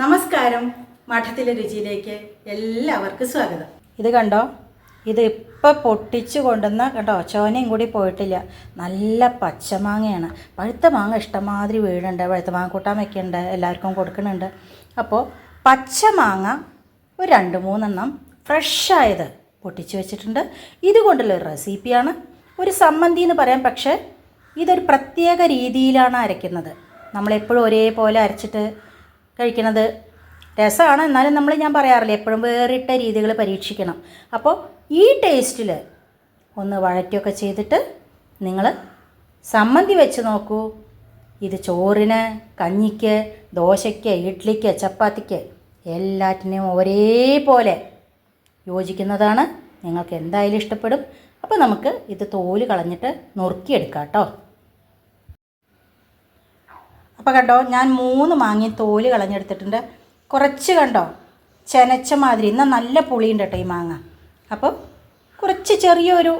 നമസ്കാരം. മഠത്തിലെ രുചിയിലേക്ക് എല്ലാവർക്കും സ്വാഗതം. ഇത് കണ്ടോ? ഇത് ഇപ്പം പൊട്ടിച്ച് കൊണ്ടുവന്ന കേട്ടോ ചോനയും കൂടി പോയിട്ടില്ല. നല്ല പച്ചമാങ്ങയാണ്. പഴുത്ത മാങ്ങ ഇഷ്ടമാതിരി വീടുണ്ട്. പഴുത്ത മാങ്ങ കൂട്ടാൻ വെക്കുന്നുണ്ട് എല്ലാവർക്കും കൊടുക്കുന്നുണ്ട്. അപ്പോൾ പച്ചമാങ്ങ ഒരു രണ്ട് മൂന്നെണ്ണം ഫ്രഷായത് പൊട്ടിച്ച് വെച്ചിട്ടുണ്ട്. ഇതുകൊണ്ടുള്ള ഒരു റെസിപ്പിയാണ്. ഒരു സമ്മന്തി എന്ന് പറയാം. പക്ഷേ ഇതൊരു പ്രത്യേക രീതിയിലാണ് അരയ്ക്കുന്നത്. നമ്മളെപ്പോഴും ഒരേപോലെ അരച്ചിട്ട് കഴിക്കുന്നത്. രസമാണ്. എന്നാലും നമ്മൾ ഞാൻ പറയാറില്ല എപ്പോഴും വേറിട്ട രീതികൾ പരീക്ഷിക്കണം. അപ്പോൾ ഈ ടേസ്റ്റിൽ ഒന്ന് വഴറ്റിയൊക്കെ ചെയ്തിട്ട് നിങ്ങൾ സമ്മന്തി വെച്ച് നോക്കൂ. ഇത് ചോറിന് കഞ്ഞിക്ക് ദോശയ്ക്ക് ഇഡ്ഡലിക്ക് ചപ്പാത്തിക്ക് എല്ലാറ്റിനെയും ഒരേപോലെ യോജിക്കുന്നതാണ്. നിങ്ങൾക്ക് എന്തായാലും ഇഷ്ടപ്പെടും. അപ്പോൾ നമുക്ക് ഇത് തോൽ കളഞ്ഞിട്ട് നുറുക്കിയെടുക്കാം കേട്ടോ. അപ്പോൾ കണ്ടോ ഞാൻ മൂന്ന് മാങ്ങയും തോൽ കളഞ്ഞെടുത്തിട്ടുണ്ട്. കുറച്ച് കണ്ടോ ചെനച്ച മാതിരി. എന്നാൽ നല്ല പുളിയുണ്ട് കേട്ടോ ഈ മാങ്ങ. അപ്പോൾ കുറച്ച് ചെറിയൊരു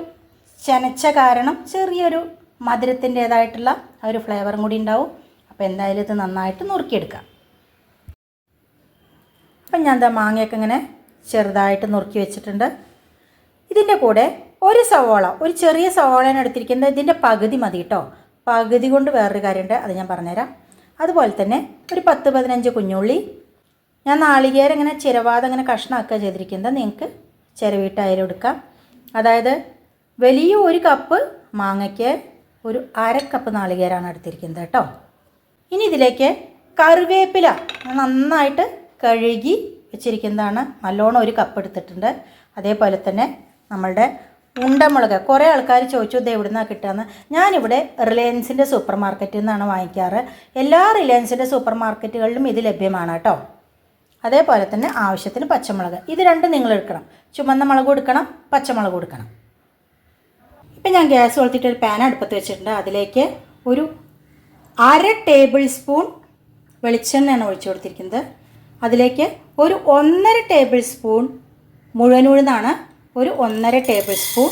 ചെനച്ച കാരണം ചെറിയൊരു മധുരത്തിന്റേതായിട്ടുള്ള ഒരു ഫ്ലേവറും കൂടി ഉണ്ടാവും. അപ്പോൾ എന്തായാലും ഇത് നന്നായിട്ട് നുറുക്കിയെടുക്കാം. അപ്പം ഞാൻ എന്താ മാങ്ങയൊക്കെ ഇങ്ങനെ ചെറുതായിട്ട് നുറുക്കി വെച്ചിട്ടുണ്ട്. ഇതിന്റെ കൂടെ ഒരു സവോള ഒരു ചെറിയ സവോളയാണ് എടുത്തിരിക്കുന്നത് ഇതിന്റെ പകുതി മതി കേട്ടോ. പകുതി കൊണ്ട് വേറൊരു കാര്യമുണ്ട് അത് ഞാൻ പറഞ്ഞുതരാം. അതുപോലെ തന്നെ ഒരു പത്ത് പതിനഞ്ച് കുഞ്ഞുള്ളി. ഞാൻ നാളികേരം ഇങ്ങനെ ചിരവാതെ അങ്ങനെ കഷ്ണമാക്കുക ചെയ്തിരിക്കുന്നത് നിങ്ങൾക്ക് ചിരവിട്ടായാലും എടുക്കാം. അതായത് വലിയ ഒരു കപ്പ് മാങ്ങയ്ക്ക് ഒരു അര കപ്പ് നാളികേരമാണ് എടുത്തിരിക്കുന്നത് കേട്ടോ. ഇനി ഇതിലേക്ക് കറിവേപ്പില നന്നായിട്ട് കഴുകി വെച്ചിരിക്കുന്നതാണ്. നല്ലോണം ഒരു കപ്പ് എടുത്തിട്ടുണ്ട്. അതേപോലെ തന്നെ നമ്മളുടെ ഉണ്ടമുളക്. കുറേ ആൾക്കാർ ചോദിച്ചു ഇത് എവിടെ നിന്നാണ് കിട്ടുകയെന്ന്. ഞാനിവിടെ റിലയൻസിന്റെ സൂപ്പർ മാർക്കറ്റിൽ നിന്നാണ് വാങ്ങിക്കാറ്. എല്ലാ റിലയൻസിന്റെ സൂപ്പർ മാർക്കറ്റുകളിലും ഇത് ലഭ്യമാണ് കേട്ടോ. അതേപോലെ തന്നെ ആവശ്യത്തിന് പച്ചമുളക്. ഇത് രണ്ടും നിങ്ങൾ എടുക്കണം. ചുമന്ന മുളക് കൊടുക്കണം പച്ചമുളക് കൊടുക്കണം ഇപ്പം ഞാൻ ഗ്യാസ് കൊളുത്തിട്ട് ഒരു പാൻ അടുപ്പത്ത് വെച്ചിട്ടുണ്ട്. അതിലേക്ക് ഒരു അര ടേബിൾ സ്പൂൺ വെളിച്ചെണ്ണയാണ് ഒഴിച്ചു കൊടുത്തിരിക്കുന്നത്. അതിലേക്ക് ഒരു ഒന്നര ടേബിൾ സ്പൂൺ മുഴുവനുഴുന്നാണ് ഒരു ഒന്നര ടേബിൾ സ്പൂൺ.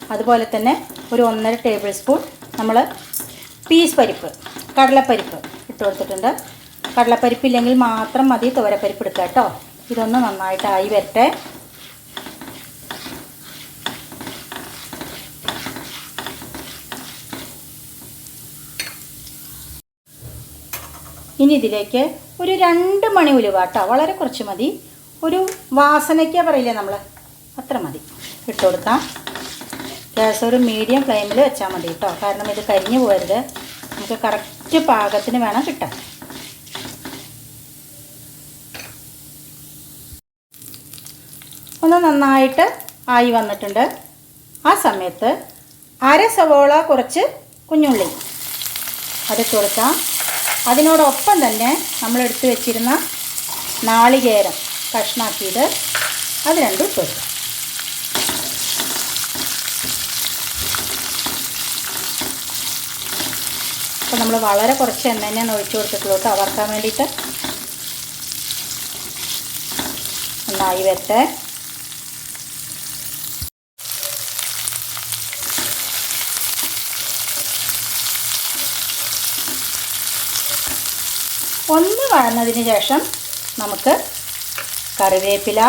അതുപോലെ തന്നെ ഒരു ഒന്നര ടേബിൾ സ്പൂൺ നമ്മൾ പീസ് പരിപ്പ് കടലപ്പരിപ്പ് ഇട്ട് കൊടുത്തിട്ടുണ്ട്. കടലപ്പരിപ്പ് ഇല്ലെങ്കിൽ മാത്രം മതി തോരപ്പരിപ്പ് എടുക്കുക കേട്ടോ. ഇതൊന്ന് നന്നായിട്ട് ആയി വരട്ടെ. ഇനി ഇതിലേക്ക് ഒരു രണ്ട് മണി ഉലുവ കേട്ടോ. വളരെ കുറച്ച് മതി. ഒരു വാസനയ്ക്കാ പറയില്ലേ നമ്മൾ അത്ര മതി. ഇട്ട് കൊടുക്കാം. ഗ്യാസ് ഒരു മീഡിയം ഫ്ലെയിമിൽ വെച്ചാൽ മതി കേട്ടോ കാരണം ഇത് കരിഞ്ഞു പോകരുത് നമുക്ക് കറക്റ്റ് പാകത്തിന് വേണം കിട്ടാൻ. ഒന്ന് നന്നായിട്ട് ആയി വന്നിട്ടുണ്ട്. ആ സമയത്ത് അര സവോള കുറച്ച് കുഞ്ഞുള്ളി അത് കൊടുക്കാം. അതിനോടൊപ്പം തന്നെ നമ്മൾ എടുത്തു വെച്ചിരുന്ന നാളികേരം കഷ്ണാക്കിയത് അത് രണ്ടും കൊടുക്കാം. അപ്പോൾ നമ്മൾ വളരെ കുറച്ച് എണ്ണ തന്നെയാണ് ഒഴിച്ചു കൊടുത്തിട്ടുള്ളൂ കേട്ടോ. വറുക്കാൻ വേണ്ടിയിട്ട്. നന്നായി വരട്ടെ. ഒന്ന് വഴന്നതിന് ശേഷം നമുക്ക് കറിവേപ്പില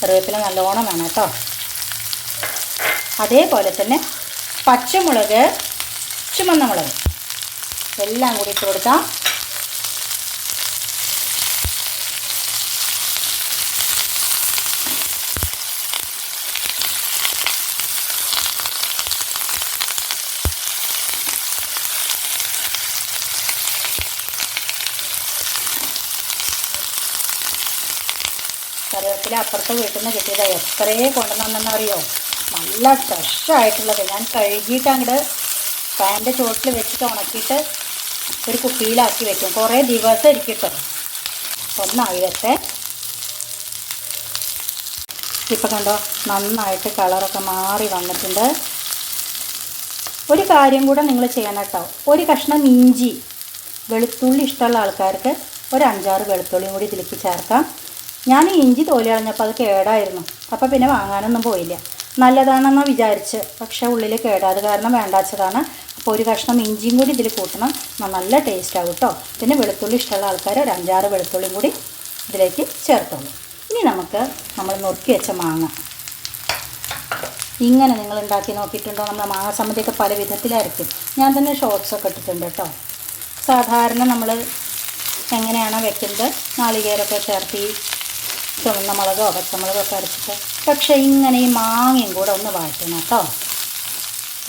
കറിവേപ്പില നല്ലോണം വേണം കേട്ടോ. അതേപോലെ തന്നെ പച്ചമുളക് ചുമന്ന മുളക് എല്ലാം കൂടി ഇട്ട് കൊടുക്കാം. കറിവേപ്പില അപ്പുറത്തെ വീട്ടിൽ നിന്ന് കിട്ടിയത്. എത്രയേ കൊണ്ടുവന്നെന്നറിയോ നല്ല ഫ്രഷ് ആയിട്ടുള്ളത്. ഞാൻ കഴുകിയിട്ട് അങ്ങോട്ട് ഫാന്റെ ചോട്ടിൽ വെച്ചിട്ട് ഉണക്കിയിട്ട് ഒരു കുപ്പിയിലാക്കി വെക്കും. കുറേ ദിവസം ഇരിക്കട്ടോ. ഒന്നായിരത്തെ. ഇപ്പം കണ്ടോ നന്നായിട്ട് കളറൊക്കെ മാറി വന്നിട്ടുണ്ട്. ഒരു കാര്യം കൂടെ നിങ്ങൾ ചെയ്യണം കേട്ടോ. ഒരു കഷ്ണം ഇഞ്ചി വെളുത്തുള്ളി ഇഷ്ടമുള്ള ആൾക്കാർക്ക് ഒരു അഞ്ചാറ് വെളുത്തുള്ളിയും കൂടി ഇതിലേക്ക് ചേർക്കാം. ഞാൻ ഇഞ്ചി തോലി കളഞ്ഞപ്പോൾ അത് കേടായിരുന്നു. അപ്പോൾ പിന്നെ വാങ്ങാനൊന്നും പോയില്ല. നല്ലതാണെന്ന് വിചാരിച്ച്. പക്ഷേ ഉള്ളിൽ കേടാത് കാരണം വേണ്ടാച്ചതാണ്. ഒരു കഷ്ണം ഇഞ്ചിയും കൂടി ഇതിൽ കൂട്ടണം. നല്ല ടേസ്റ്റ് ആകും കേട്ടോ പിന്നെ വെളുത്തുള്ളി ഇഷ്ടമുള്ള ആൾക്കാർ ഒരു അഞ്ചാറ് വെളുത്തുള്ളിയും കൂടി ഇതിലേക്ക് ചേർത്തോളൂ. ഇനി നമുക്ക് നമ്മൾ നുറുക്കി വെച്ച മാങ്ങ. ഇങ്ങനെ നിങ്ങൾ ഉണ്ടാക്കി നോക്കിയിട്ടുണ്ടോ? നമ്മൾ മാങ്ങ സമ്മതിയൊക്കെ പല വിധത്തിലായിരിക്കും. ഞാൻ തന്നെ ഷോർട്സൊക്കെ ഇട്ടിട്ടുണ്ട് കേട്ടോ സാധാരണ നമ്മൾ എങ്ങനെയാണോ വെക്കുന്നത്? നാളികേരമൊക്കെ ചേർത്ത് ഈ ചുവന്ന മുളകോ പച്ചമുളകോ ഒക്കെ അരച്ചിട്ട്. പക്ഷേ ഇങ്ങനെ ഈ മാങ്ങയും കൂടെ ഒന്ന് വാഴ്ത്തണം കേട്ടോ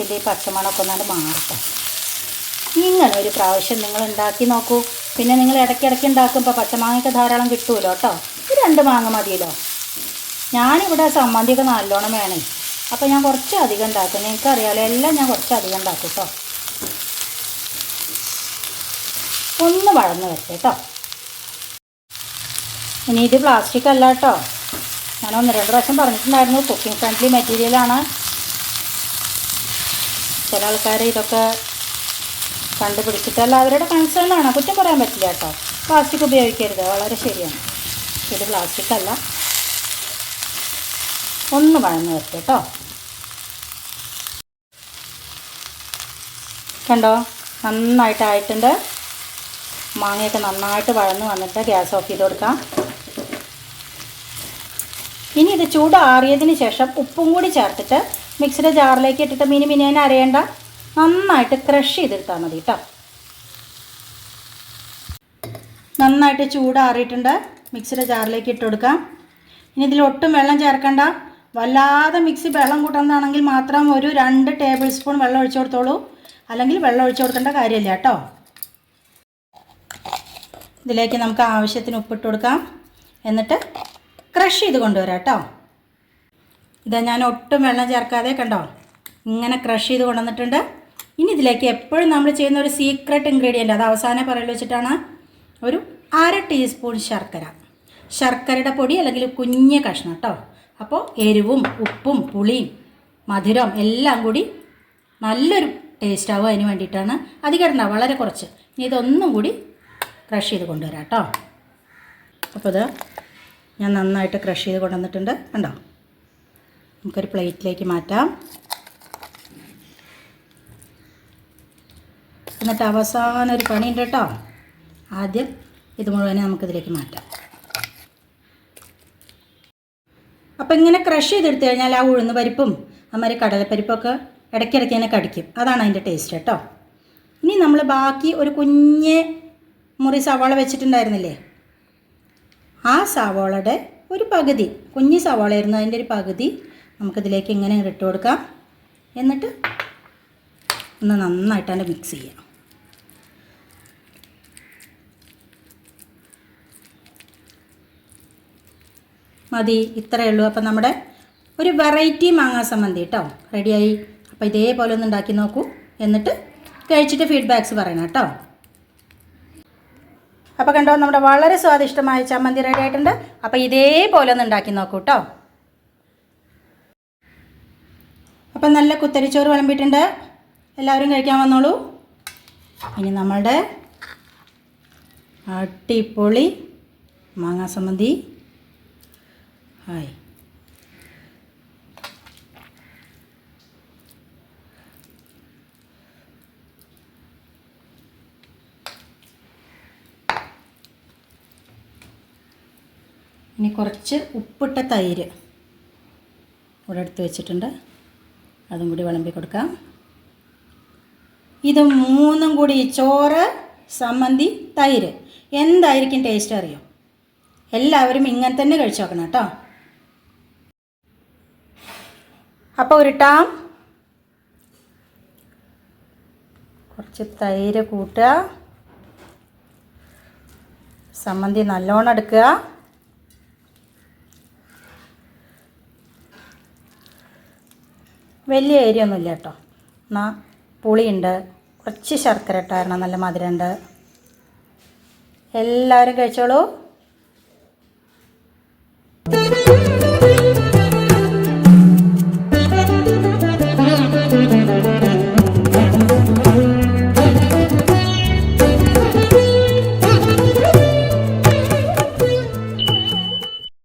ഇതിന്റെ പച്ചമണമൊക്കെ ഒന്നാണ്ട് മാറട്ടെ. ഇങ്ങനെ ഒരു പ്രാവശ്യം നിങ്ങൾ ഉണ്ടാക്കി നോക്കൂ. പിന്നെ നിങ്ങൾ ഇടയ്ക്കിടയ്ക്ക് ഉണ്ടാക്കുമ്പോൾ പച്ചമാങ്ങയൊക്കെ ധാരാളം കിട്ടുമല്ലോ കേട്ടോ രണ്ട് മാങ്ങ മതിയല്ലോ. ഞാനിവിടെ സമ്മന്തിയൊക്കെ നല്ലോണം വേണേ. അപ്പോൾ ഞാൻ കുറച്ച് അധികം ഉണ്ടാക്കും. നിങ്ങൾക്കറിയാലോ എല്ലാം ഞാൻ കുറച്ച് അധികം ഉണ്ടാക്കും കേട്ടോ ഒന്ന് വഴന്ന് വരട്ടെ കേട്ടോ ഇനി ഇത് പ്ലാസ്റ്റിക് അല്ല കേട്ടോ ഞാൻ ഒന്ന് രണ്ട് പ്രാവശ്യം പറഞ്ഞിട്ടുണ്ടായിരുന്നു കുക്കിംഗ് ഫ്രണ്ട്ലി മെറ്റീരിയലാണ് ചില ആൾക്കാർ ഇതൊക്കെ കണ്ടുപിടിച്ചിട്ടല്ല അവരുടെ കൺസേണാണ് കുറ്റം പറയാൻ പറ്റില്ല കേട്ടോ. പ്ലാസ്റ്റിക് ഉപയോഗിക്കരുത്. വളരെ ശരിയാണ്. ഇത് പ്ലാസ്റ്റിക് അല്ല. ഒന്ന് വഴന്ന് വരട്ടെ കേട്ടോ. കണ്ടോ? നന്നായിട്ട് ആയിട്ടുണ്ട് മാങ്ങയൊക്കെ നന്നായിട്ട് വഴന്ന് വന്നിട്ട് ഗ്യാസ് ഓഫ് ചെയ്ത് കൊടുക്കാം. ഇനി ഇത് ചൂടാറിയതിന് ശേഷം ഉപ്പും കൂടി ചേർത്തിട്ട് മിക്സിയുടെ ജാറിലേക്ക് ഇട്ടിട്ട് മിനി മിനിയേനെ അരയേണ്ട. നന്നായിട്ട് ക്രഷ് ചെയ്തെടുത്താൽ മതി കേട്ടോ നന്നായിട്ട് ചൂടാറിയിട്ടുണ്ട് മിക്സിയുടെ ജാറിലേക്ക് ഇട്ട് കൊടുക്കാം. ഇനി ഇതിൽ ഒട്ടും വെള്ളം ചേർക്കണ്ട. വല്ലാതെ മിക്സി വെള്ളം കൂട്ടുന്നതാണെങ്കിൽ മാത്രം ഒരു രണ്ട് ടേബിൾ സ്പൂൺ വെള്ളം ഒഴിച്ചു കൊടുത്തോളൂ. അല്ലെങ്കിൽ വെള്ളം ഒഴിച്ചു കൊടുക്കേണ്ട കാര്യമില്ല കേട്ടോ ഇതിലേക്ക് നമുക്ക് ആവശ്യത്തിന് ഉപ്പിട്ട് കൊടുക്കാം. എന്നിട്ട് ക്രഷ് ചെയ്ത് കൊണ്ടുവരാം കേട്ടോ ഇതാ ഞാൻ ഒട്ടും വെള്ളം ചേർക്കാതെ കണ്ടോ? ഇങ്ങനെ ക്രഷ് ചെയ്ത് കൊണ്ടുവന്നിട്ടുണ്ട്. ഇനി ഇതിലേക്ക് എപ്പോഴും നമ്മൾ ചെയ്യുന്ന ഒരു സീക്രട്ട് ഇൻഗ്രീഡിയന്റ് അത് അവസാനം പറയൽ വെച്ചിട്ടാണ് ഒരു അര ടീസ്പൂൺ ശർക്കര. ശർക്കരയുടെ പൊടി അല്ലെങ്കിൽ കുഞ്ഞ് കഷ്ണം കേട്ടോ. അപ്പോൾ എരിവും ഉപ്പും പുളിയും മധുരം എല്ലാം കൂടി നല്ലൊരു ടേസ്റ്റ് ആവും അതിന് വേണ്ടിയിട്ടാണ്. അധികം ഇടണ്ട വളരെ കുറച്ച്. ഇനി ഇതൊന്നും കൂടി ക്രഷ് ചെയ്ത് കൊണ്ടുവരാം കേട്ടോ. അപ്പോൾ ഇത് ഞാൻ നന്നായിട്ട് ക്രഷ് ചെയ്ത് കൊണ്ടുവന്നിട്ടുണ്ട്. കണ്ടോ? നമുക്കൊരു പ്ലേറ്റിലേക്ക് മാറ്റാം. എന്നിട്ട് അവസാനം ഒരു പണിയുണ്ട് കേട്ടോ. ആദ്യം ഇത് മുഴുവനെ നമുക്കിതിലേക്ക് മാറ്റാം. അപ്പോൾ ഇങ്ങനെ ക്രഷ് ചെയ്തെടുത്ത് കഴിഞ്ഞാൽ ആ ഉഴുന്ന് പരിപ്പും അമ്മര് കടലപ്പരിപ്പൊക്കെ ഇടയ്ക്കിടയ്ക്ക് തന്നെ കടിക്കും. അതാണ് അതിന്റെ ടേസ്റ്റ് കേട്ടോ. ഇനി നമ്മൾ ബാക്കി ഒരു കുഞ്ഞ് മുറി സവാള വെച്ചിട്ടുണ്ടായിരുന്നില്ലേ? ആ സവാളയുടെ ഒരു പകുതി കുഞ്ഞ് സവാളയായിരുന്നു അതിന്റെ ഒരു പകുതി നമുക്കിതിലേക്ക് ഇങ്ങനെ ഇട്ട് കൊടുക്കാം. എന്നിട്ട് ഒന്ന് നന്നായിട്ട് അതിന്റെ മിക്സ് ചെയ്യാം. മതി ഇത്രയേ ഉള്ളൂ. അപ്പം നമ്മുടെ ഒരു വെറൈറ്റി മാങ്ങാ സംബന്ധി കേട്ടോ റെഡിയായി അപ്പോൾ ഇതേപോലെ ഒന്ന് ഉണ്ടാക്കി നോക്കൂ. എന്നിട്ട് കഴിച്ചിട്ട് ഫീഡ്ബാക്ക്സ് പറയണം കേട്ടോ. അപ്പോൾ കണ്ടോ നമ്മുടെ വളരെ സ്വാദിഷ്ടമായ ചമ്മന്തി റെഡി ആയിട്ടുണ്ട്. അപ്പോൾ ഇതേപോലെ ഒന്ന് ഉണ്ടാക്കി നോക്കൂ കേട്ടോ അപ്പം നല്ല കുത്തരിച്ചോറ് വിളമ്പിയിട്ടുണ്ട്. എല്ലാവരും കഴിക്കാൻ വന്നോളൂ. ഇനി നമ്മളുടെ അട്ടിപ്പൊളി മാങ്ങാ സംബന്ധി. ഹായ്. ഇനി കുറച്ച് ഉപ്പിട്ട തൈര് ഇവിടെ എടുത്ത് വെച്ചിട്ടുണ്ട്. അതും കൂടി വിളമ്പി കൊടുക്കാം. ഇത് മൂന്നും കൂടി ചോറ് സമ്മന്തി തൈര്. എന്തായിരിക്കും ടേസ്റ്റ് അറിയോ? എല്ലാവരും ഇങ്ങനെ തന്നെ കഴിച്ചു നോക്കണം കേട്ടോ. അപ്പോൾ ഉരുട്ടാം. കുറച്ച് തൈര് കൂട്ടുക. സമ്മന്തി നല്ലോണം എടുക്കുക. വലിയ ഏരിയ ഒന്നുമില്ല കേട്ടോ. എന്നാൽ പുളിയുണ്ട്. കുറച്ച് ശർക്കര ഇട്ടായിരുന്നു നല്ല മധുരമുണ്ട്. എല്ലാവരും കഴിച്ചോളൂ.